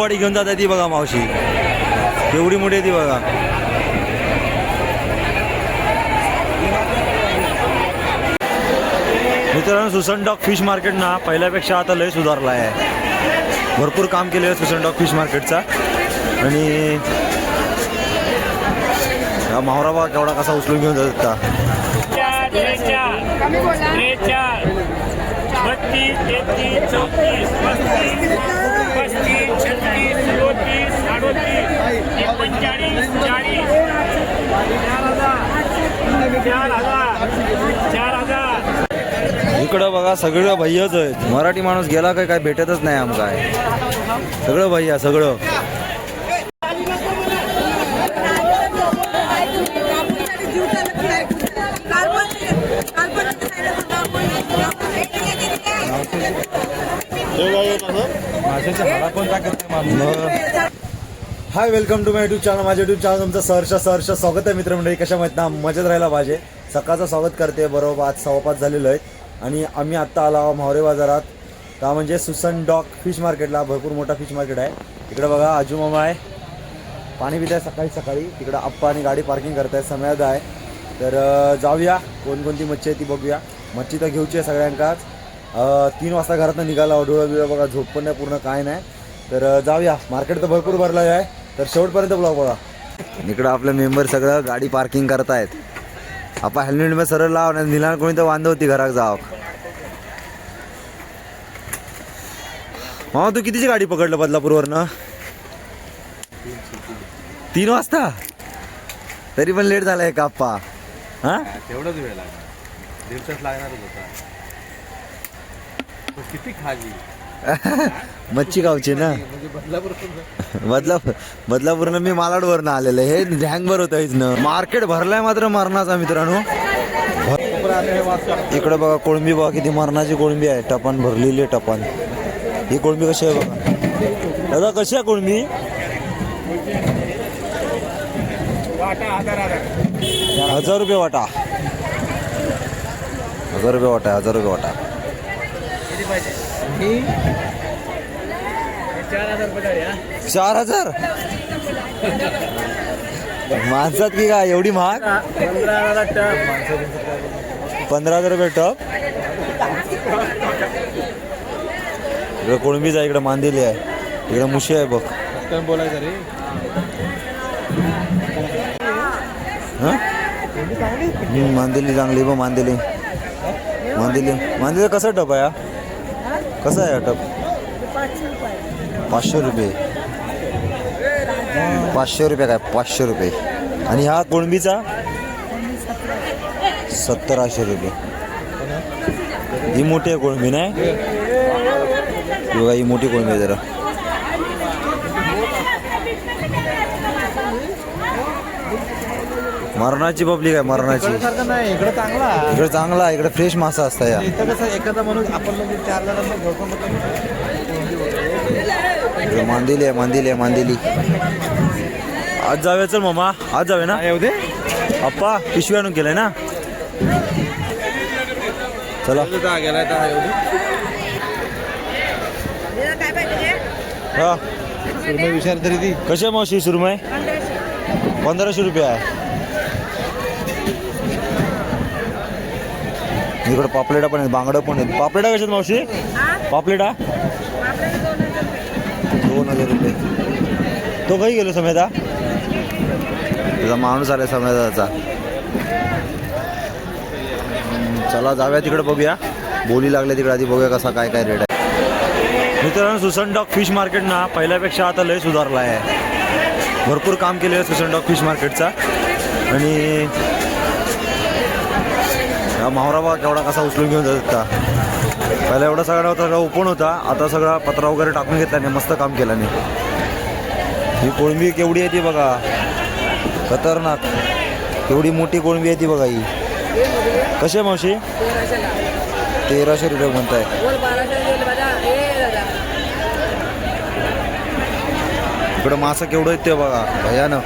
Body घेऊन जाते ती बघा मावशी. एवढी मोठी आहे ती बघा. मित्रांनो सुसन डॉग फिश मार्केट ना पहिल्यापेक्षा आता लय सुधारला आहे. भरपूर काम केलं आहे सुसन डॉग फिश मार्केटचा आणि मावरा बघा केवढा कसा उचलून घेऊन जात होता चार त्रेचार त्रेचार बत्तीस तेहतीस चौतीस पस्तीस पस्तीस छत्तीस सदोतीस अडोतीस एकोणचाळीस चाळीस चार हजार चार हजार. चार हजार इकडं बघा सगळं भैयाच आहेत. मराठी माणूस गेला काय काय भेटतच नाही आमका सगळं भैया सगळं. Hi welcome to my YouTube channel माझ्या युट्यूब चॅनल तुमचं सहर्ष सहर्ष स्वागत आहे मित्रमंडळी कशा माहीत ना मजेत राहायला पाहिजे. सकाळचं स्वागत करते बरोबर. आज सव्वापाच झालेलो आहे. आणि आम्ही आत्ता आलो आहोत मावरे बाजारात. का म्हणजे सुसन डॉक फिश मार्केटला. भरपूर मोठा फिश मार्केट आहे. इकडे बघा आजू मामा आहे. पाणी पित आहे सकाळी सकाळी. तिकडं आप्पा आणि गाडी पार्किंग करतायत. समयाद आहे. तर जाऊया. कोणकोणती मच्छी आहे ती बघूया. मच्छी तर घेऊची आहे सगळ्यांकाच. तीन वाजता घरातनं निघाला डोळं बिळा बघा झोप पण नाही पूर्ण काय नाही. तर जाऊया. मार्केट तर भरपूर भरलं आहे. तर शेवटपर्यंत ब्लॉग बघा. इकडं आपले मेंबर सगळं गाडी पार्किंग करतायत. आपण हेल्मेटमध्ये सरळ लाव नाही निलान कोणी तर वांद होती घरात जाव मामा तू कितीची गाडी पकडलं बदलापूरवरनं? तीन वाजता? तरी पण लेट झालाय का आप्पा हा? तेवढाच वेळ लागणार. दीड तास लागणारच होता. किती खाजी? मच्छी गावची ना? म्हणजे बदलापूर बदलापूरनं मी मालाडवरनं आलेलं हे ढँगभर होतं इथनं. मार्केट भरलाय मात्र मरणाचा मित्रांनो. इकडे बघा कोळंबी बघा किती मरणाची कोळंबी आहे. टपान भरलेली आहे टपान ही कोळंबी कशी आहे बघा. दादा कशी आहे कोळंबी? हजार रुपये वाटा. हजार रुपये वाटा हजार रुपये वाटा. चार हजार माणसात की काय एवढी महाग? पंधरा हजार रुपये टप? इकडे कोळंबीच आहे इकडे मांदेली आहे. इकडे मुशी आहे बघ. बोलायचं रे? हं? मांदेली चांगली बघ मांदेली. मांदेली मांदेली कसा टप आहे? कसं आहे हा पाचशे रुपये. पाचशे रुपये काय? पाचशे रुपये. आणि हा कोळंबीचा सत्तर रुपये. ही मोठी आहे कोळंबी नाही? बघा ही मोठी कोळंबी आहे जरा. मरणाची पब्लिक आहे मरणाची. सारखं नाही इकडे चांगला इकडे चांगला आहे, इकडे फ्रेश मासा असता या. इथं कसं एखादा माणूस आपण म्हणजे चार जणांना झोपून इकडे मांदेली आहे मांदेली आहे मांदेली. आज जाऊया चल मामा. आज जाऊया ना? येऊ दे. अप्पा पिशवी आणून केलंय ना? चला. गेलाय हा. सुरमई विचार तरी ती. कशी मावशी सुरमय पंधराशे रुपये आहे. इकडे पापलेटा पण आहेत बांगडं पण आहेत. पापलेटा कशात मावशी? पापलेटा? दोन हजार रुपये. तो काही गेलो समेता? त्याचा माणूस आलाय समेताचा. हम्म, चला जाऊया तिकडे बघूया. बोली लागल्या तिकडे आधी बघूया कसा काय काय रेट आहे. मित्रांनो सुसन डॉग फिश मार्केट ना पहिल्यापेक्षा आता लय सुधारला आहे भरपूर काम केलं आहे सुसन डॉग फिश मार्केटचा. आणि हा मावरा बघा केवढा कसा उचलून घेऊन जात होता पहिला एवढा सगळा होता सगळा ओपन होता. आता सगळा पत्रा वगैरे टाकून घेतल्याने मस्त काम केल्याने ही कोळंबी केवढी आहे ती बघा. खतरनाक. केवढी मोठी कोळंबी आहे ती बघा ही. कशी आहे मावशी? तेराशे रुपये म्हणताय. इकडं मासा केवढं आहेत ते बघा. भयानक.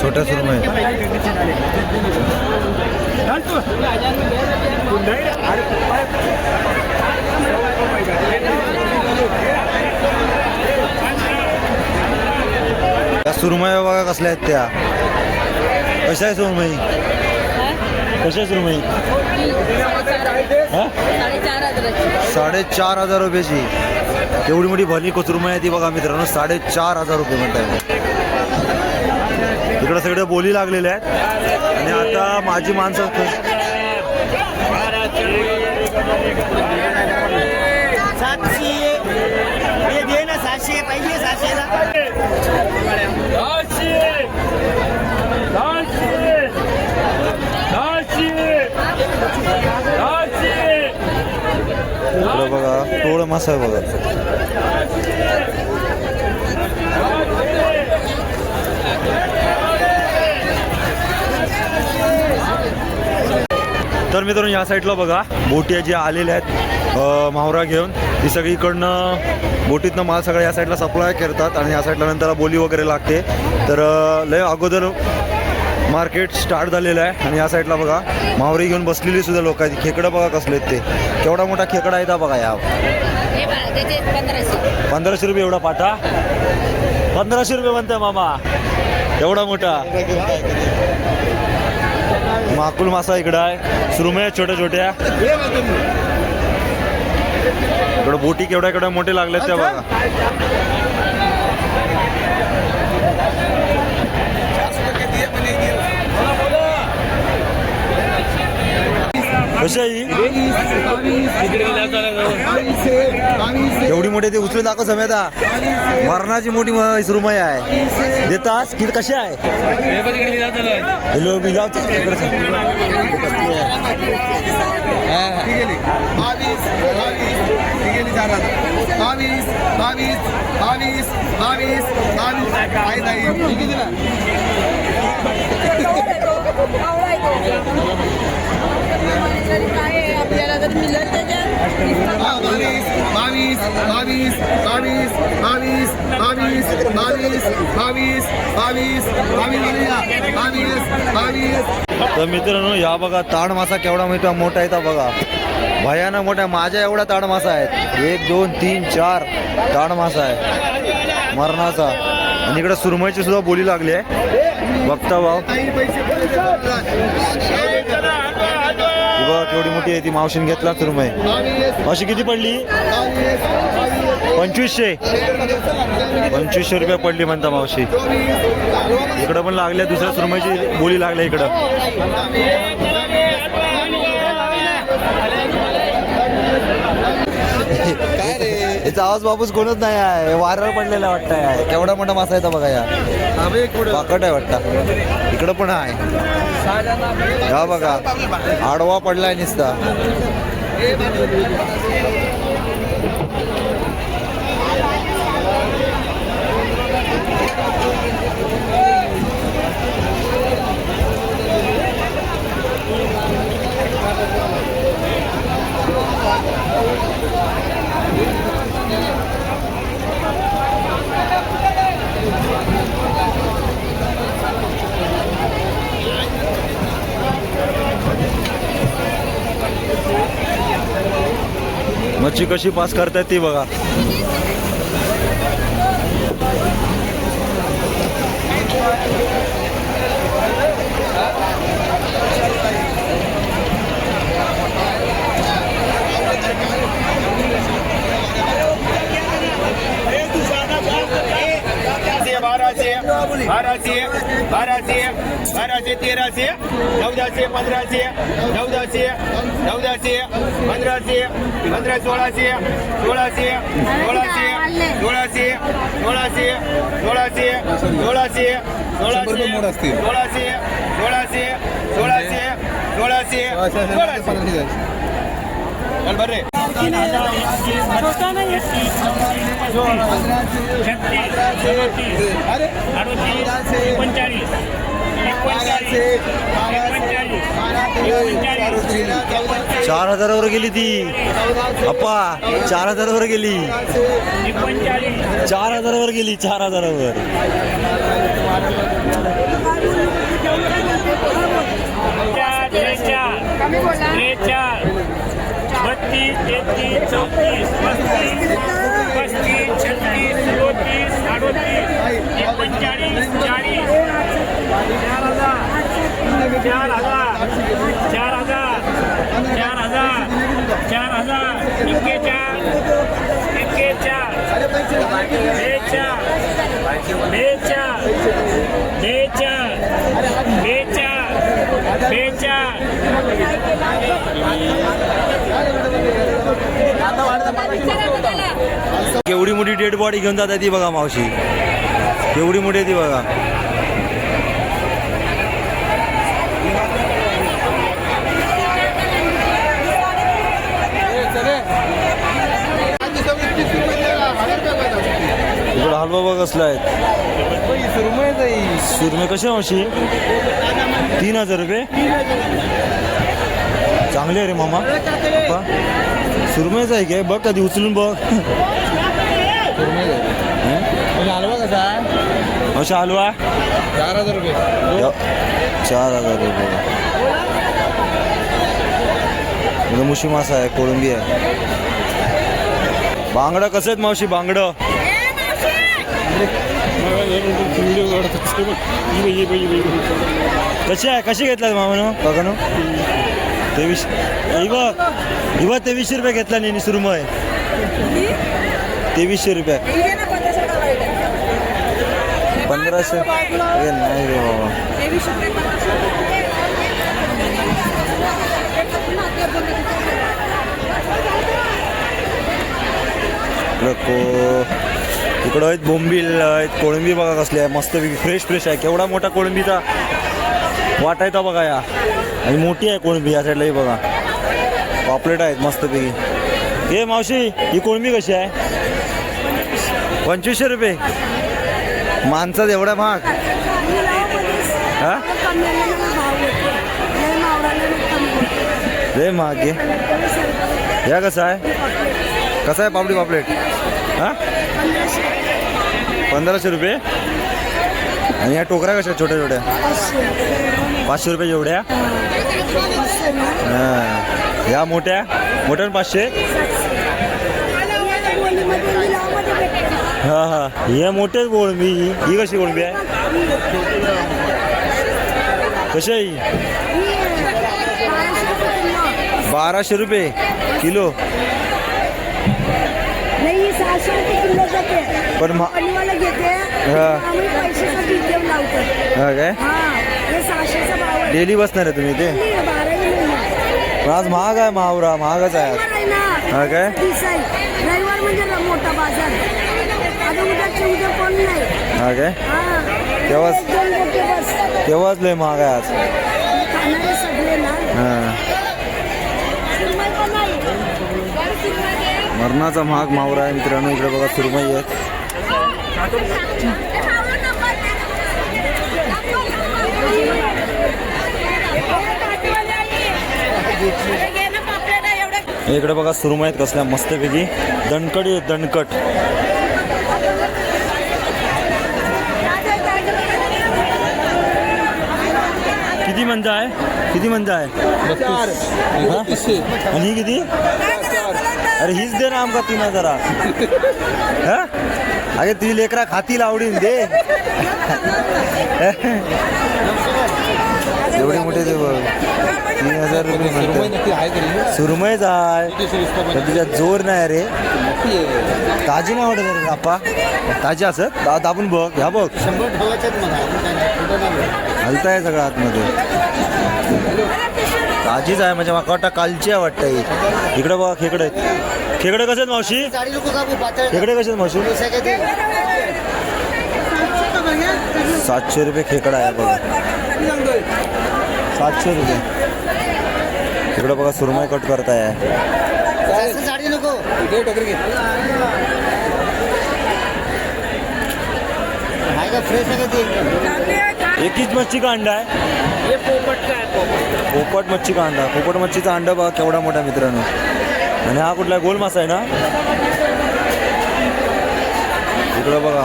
छोट्या सुरमई त्या सुरमई बघा कसल्या आहेत त्या. कशा आहे सुरमई कशा आहे सुरमई हा? साडेचार हजार रुपयाची. एवढी मोठी भली कोसुरमई आहे ती बघा मित्रांनो साडेचार हजार रुपये म्हणताय इकडे सगळे बोली लागलेल्या आहेत. आणि आता माझी माणसं सातशे. हे दे ना सातशे इकडे बघा टोळ मासा आहे बघा. तर मित्रांनो या साईडला बघा बोटी जे आलेल्या आहेत मावरा घेऊन ती सगळीकडनं बोटीतनं माल सगळं या साईडला सप्लाय करतात आणि या साईडला नंतर बोली वगैरे लागते. तर लय अगोदर मार्केट स्टार्ट झालेलं आहे. आणि या साईडला बघा मावरी घेऊन बसलेली सुद्धा लोक आहेत. खेकडं बघा कसले आहेत ते. केवढा मोठा खेकडा आहे बघा या. पंधराशे. रुपये एवढा पाटा? पंधराशे रुपये म्हणताय मामा. एवढा मोठा. माकुल मासा इकडं आहे. सुरमया छोट्या छोट्या इकडं बोटी केवढ्या केवढ्या मोठे लागल्यात त्या बघा. कशाही? एवढी मोठी ते उचलून दाखव समेता. मरणाची मोठी सुरुमय आहे. देतास? की कशी आहे? बिलाव नाही ताई. काय आहे आपल्याला जर मिळत त्याच्यात हा, बावीस बावीस बावीस बावीस बावीस बावीस बावीस बावीस बावीस बावीस बावीस तर मित्रांनो या बघा ताड मासा केवढा मोठा मोठा आहे बघा. भयानक मोठा माझ्या एवढा ताड मासा आहे एक दोन तीन चार ताड मासा आहे मरणाचा. आणि इकडे सुरमईची सुद्धा बोली लागली आहे. बघता भाव बघा केवढी मोठी आहे ती मावशीने घेतला सुरमई अशी किती पडली? पंचवीसशे. पंचवीसशे रुपये पडली म्हणता मावशी. इकडं पण लागल्या दुसऱ्या सुरमईची बोली लागल्या इकडं. काय रे याचा आवाज बाबूच कोणच नाही आहे. वारं पडलेला वाटतंय. केवढा मोठा मासा आहे तो बघा या. पाकट आहे वाटतं. इकडं पण आहे. हा बघा आडवा पडलाय निसता. मच्छी कशी पास करतायत ती बघा. તેરા છે ચૌદા છે પંદર છે ચૌદા છે ચૌદા પંદર સોળાશે સોળાશે સોળાશે સોળાશે સોળાશે સોળા છે સોળાશે સોળા છે સોળા સોળા છે સોળા છે પંચાળીસ चार हजारावर गेली ती. अप्पा चार हजारावर गेली. चार हजारावर गेली चार हजारावर. बत्तीस तेहतीस चौतीस पस्तीस छत्तीस चौतीस अडोतीस पंचेचाळीस चाळीस. चार हजार चार हजार चार हजार चार हजार चार हजार चार हे चार बेचार बेचार बेचार बेचाळ एवढी मोठी डेड बॉडी घेऊन जातात ती बघा मावशी. एवढी मोठी ती बघा. हलवा बघ कसला आहेत सुरमे कसे मावशी? तीन हजार रुपये? चांगले आहे रे मामा. पप्पा सुरमईच आहे काय? बघ कधी उचलून बघ. हलवा कसा आहे अशा हलवा? चार हजार रुपये. चार हजार रुपये. मुशी मासा आहे कोळंबी आहे. बांगडं कसं आहेत मावशी बांगडं? कशी आहे? कशी घेतला मामानो? बघा तेवीस इवा इवा तेवीसशे रुपये घेतला नाही सुरमय. तेवीसशे रुपये. पंधराशे. नाही रे बाबा. इकडं इकडं आहेत बोंबील आहेत कोळंबी बघा कसली आहे मस्त फ्रेश फ्रेश आहे. केवढा मोठा कोळंबीचा वाटायचा बघा या. आणि मोठी आहे कोळंबी या साईडलाही बघा. पॉपलेट आहेत मस्तपैकी हे मावशी ही कोळंबी कशी आहे? पंचवीसशे रुपये. माणसात एवढा महाग. रे महाग या कसं आहे? कसं आहे पापडी पापलेट? हा? पंधराशे रुपये. आणि या टोकऱ्या कशा छोट्या छोट्या. पाचशे रुपये एवढ्या. हा. या मोठ्या मोठ्या पाचशे. हा हा. हे मोठेच गोळंबी ही कशी गोळंबी आहे? कशी आहे बाराशे रुपये किलो नाही सहाशे रुपये किलो जाते पण मा- कंपनीवाला घेते. हा. आम्ही पैशासाठी हा काय? हा. हे सहाशेचा भाव आहे. डेली बसणार आहे तुम्ही ते? नाही, बाराही महिने पण आज महाग आहे महावरा महागच आहे आज. रविवार आहे ना. हा काय? आहे. रविवार म्हणजे र- मोठा बाजार. आता उद्याच्या उद्या कोण नाही. हा काय? हा. तेव्हाच- एक दोन मोठे बस. तेव्हाच लय महाग आहे आज. खाणारे सगळे ना. हा. सुरमई पण नाही मरणाचा महाग मावरा आहे मित्रांनो इकडे बघा सुरमई आहे. इकडे बघा सुरमई आहेत कसल्या मस्तपैकी. दणकडी दणकट. किती मंजा आहे? किती मंजा आहे? हा? आणि किती? अरे हीच दे ना आमका तीन हजारा अगे तुझी लेकरा खातील आवडीन दे. एवढे मोठे ते बघ. तीन हजार रुपये म्हणते नक्की आहे आहे पण तुझ्यात जोर नाही रे. ताजी नाही आवडत रे आपा ताजी असत दा दाबून बघ ह्या बघ. मला हलताय सगळं आतमध्ये. ताजीच आहे म्हणजे मला वाटतं कालची आहे वाटतं इकडे बघ आहेत खेकडे कसे आहेत मावशी? खेकडे कसे आहेत मावशी? सातशे रुपये खेकडा आहे बघा. सातशे रुपये. इकडे बघा सुरमई कट करताय. एकच मच्छी का अंडा आहे पोपट मच्छी का अंडा पोपट मच्छीचा अंडा बघा केवढा मोठा मित्रांनो. आणि हा कुठला गोल मासा आहे ना? इकडं बघा.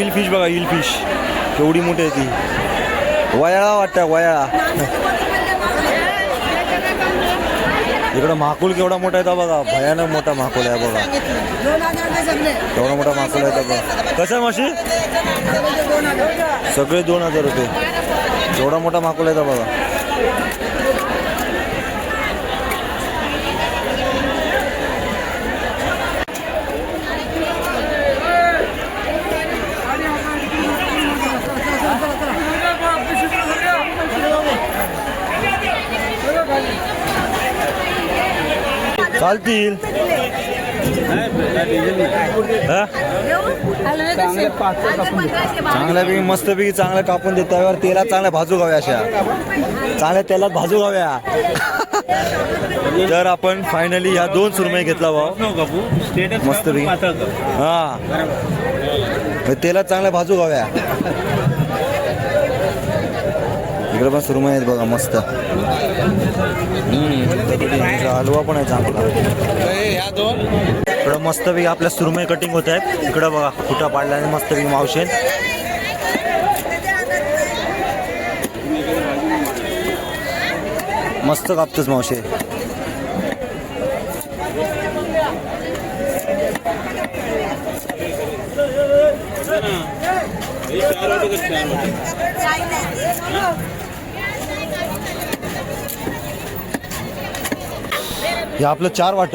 इल फिश बघा इल फिश केवढी मोठी आहे ती. वयाळा वाटतं वयाळा. इकडं माकुल केवढा मोठा आहे बघा. भयानक मोठा माकुल आहे बघा. केवढा मोठा माकुल आहे बघा. कसं आहे माशी सगळे दोन हजार रुपये. केवढा मोठा माकुल आहे बघा. चालतील. हा? चांगल्यापैकी मस्तपैकी चांगल्या कापून देत. त्यावर तेलात चांगल्या भाजू गाव्या अशा. चांगल्या तेलात भाजू गाव्या तर आपण फायनली ह्या दोन सुरमई घेतला भाऊ. मस्तपैकी. हा. हे तेलात चांगल्या भाजू गाव्या इकडे पण सुरमई आहेत बघा मस्त हलवा पण आहे चांगला. इकडं मस्त पैकी आपल्या सुरमई कटिंग होत आहेत. इकडं बघा फुटा पाडल्याने मस्तपैकी मावशे मस्त कापतोच मावशे. हे आपलं चार वाट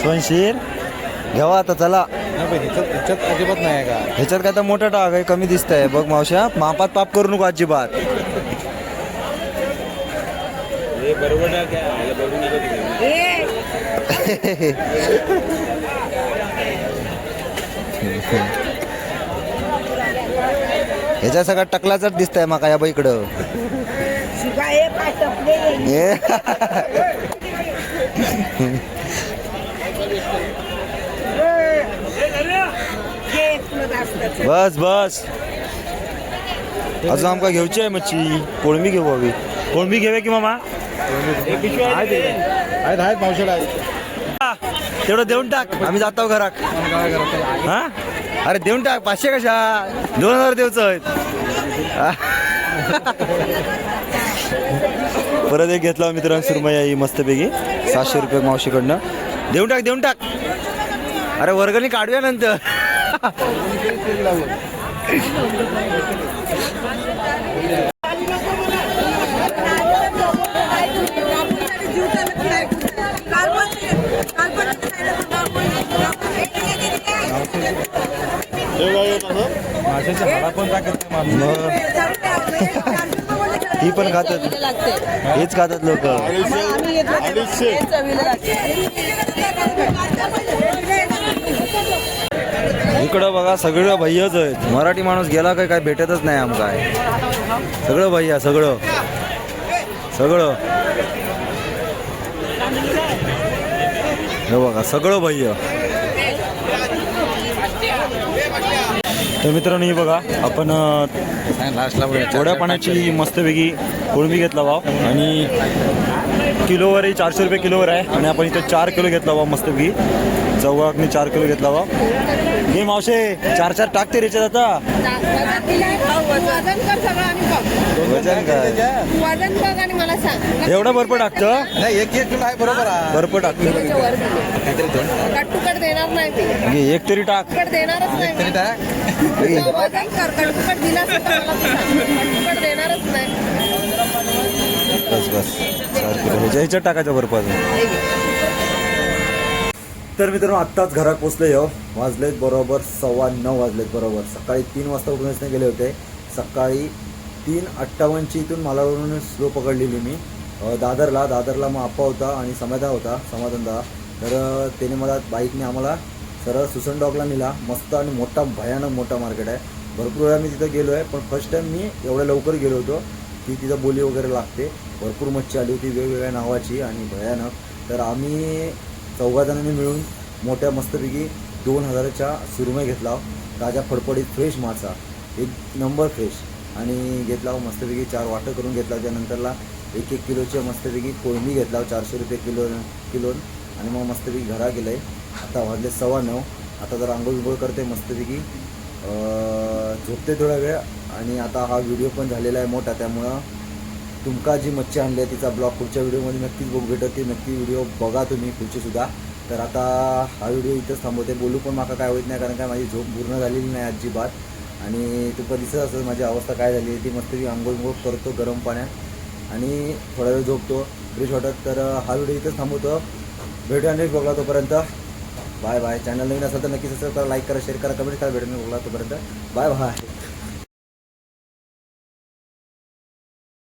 स्वयंशीर घ्यावा आता चला. ह्याच्यात ह्याच्यात अजिबात नाही आहे का? ह्याच्यात काय तर मोठं टाक आहे कमी दिसतंय. बघ मावशा मापात पाप करू नको अजिबात. ह्याच्या सगळा टकलाच दिसतंय माका या बाईकडं. बस बस. अजून आमका घेऊची आहे मच्छी. कोळंबी घेऊ हवी कोळंबी घेऊया की मामा? आहेत आहेत पावसाळा आहेत. तेवढं देऊन टाक. आम्ही जातो घरात. हा? अरे देऊन टाक. पाचशे कशा? दोन हजार देऊच परत एक घेतला मित्रांनो सुरमई ही मस्तपैकी. सातशे रुपये मावशीकडनं. देऊन टाक देऊन टाक. अरे वर्गणी काढूया नंतर. माशाच्या हाडा पण टाकत नाही ती पण खातात. हेच खातात लोक. इकडं बघा सगळं भैयाच आहेत. मराठी माणूस गेला काय काय भेटतच नाही आमका सगळं भैया सगळं. सगळं. हे बघा सगळं भैया तर मित्रांनो हे बघा आपण लास्टला थोड्या पाण्याची मस्तपैकी कोळंबी घेतला भाव. आणि किलोवरही चारशे रुपये किलोवर आहे. आणि आपण इथं चार किलो घेतला भाव मस्तपैकी. चौघाकनी चार किलो घेतला भाव हे मावशे चार चार टाकते रेच्यात आता. वजन कर सगळं आणि बघ वजन काय? वजन बघ आणि मला सांग एवढं बर्फ टाकतं? नाही एक एक किलो आहे बरोबर आहे. टाकतं. वर दिले. कटुकट देणार नाही मी. एक तरी टाक. कट देणारच नाही तरी मी. टाक. तुझं वजन कर कटुकट दिला असेल तर मला तू सांग. कटुकट देणारच नाही. बस बस. चार किलो. ह्याच्या ह्याच्यात टाकायचं बर्फ अजून. तर मित्रांनो आत्ताच घरात पोचले हो. वाजलेत बरोबर सव्वा नऊ वाजलेत बरोबर. सकाळी तीन वाजता उठूनच नाही गेले होते. सकाळी तीन अठ्ठावन्नची इथून मालावरून स्लो पकडलेली मी. दादरला. दादरला मग आप्पा होता आणि समाधा होता समाधानदा. तर त्याने मला बाईकने आम्हाला सरळ सुसन डॉगला नेला. मस्त आणि मोठा भयानक मोठा मार्केट आहे. भरपूर वेळा मी तिथं गेलो आहे पण फर्स्ट टाईम मी एवढ्या लवकर गेलो होतो की तिथं बोली वगैरे लागते. भरपूर मच्छी आली होती वेगवेगळ्या नावाची आणि भयानक. तर आम्ही चौघा जणांनी मिळून मोठ्या मस्तपैकी दोन हजाराच्या सुरमय घेतला. ताज्या फडफडीत फ्रेश मासा. एक नंबर फ्रेश आणि घेतला हो मस्तपैकी चार वाटं करून घेतला. त्यानंतरला एक एक किलोच्या मस्तपैकी कोळंबी घेतला हो चारशे रुपये किलो किलोन आणि मग मस्तपैकी घरा गेलं आहे आता वाजले सव्वा नऊ. आता जर आंघोळ विघोळ करते मस्तपैकी झोपते थोडा वेळ. आणि आता हा व्हिडिओ पण झालेला आहे मोठा. त्यामुळं तुमका जी मच्छी आणली आहे तिचा ब्लॉग पुढच्या व्हिडिओमध्ये नक्कीच बघू भेटत ती नक्की व्हिडिओ बघा तुम्ही पुढचीसुद्धा तर आता हा व्हिडिओ इथंच थांबवते. बोलू पण माका काय होत नाही कारण काय माझी झोप पूर्ण झालेली नाही अजिबात. आणि तुका दिसत असं माझी अवस्था काय झाली आहे ती मस्त मी आंघोळ आंघोळ करतो गरम पाण्यात. आणि थोडा वेळ झोपतो फ्रेश वाटत तर हा व्हिडिओ इथंच थांबवतो. भेटूया नेक्स्ट बघला तोपर्यंत. बाय बाय चॅनल नवीन असेल तर नक्की सबस्क्राईब करा लाईक करा शेअर करा कमेंट करा भेटून बघला तोपर्यंत. Bye bye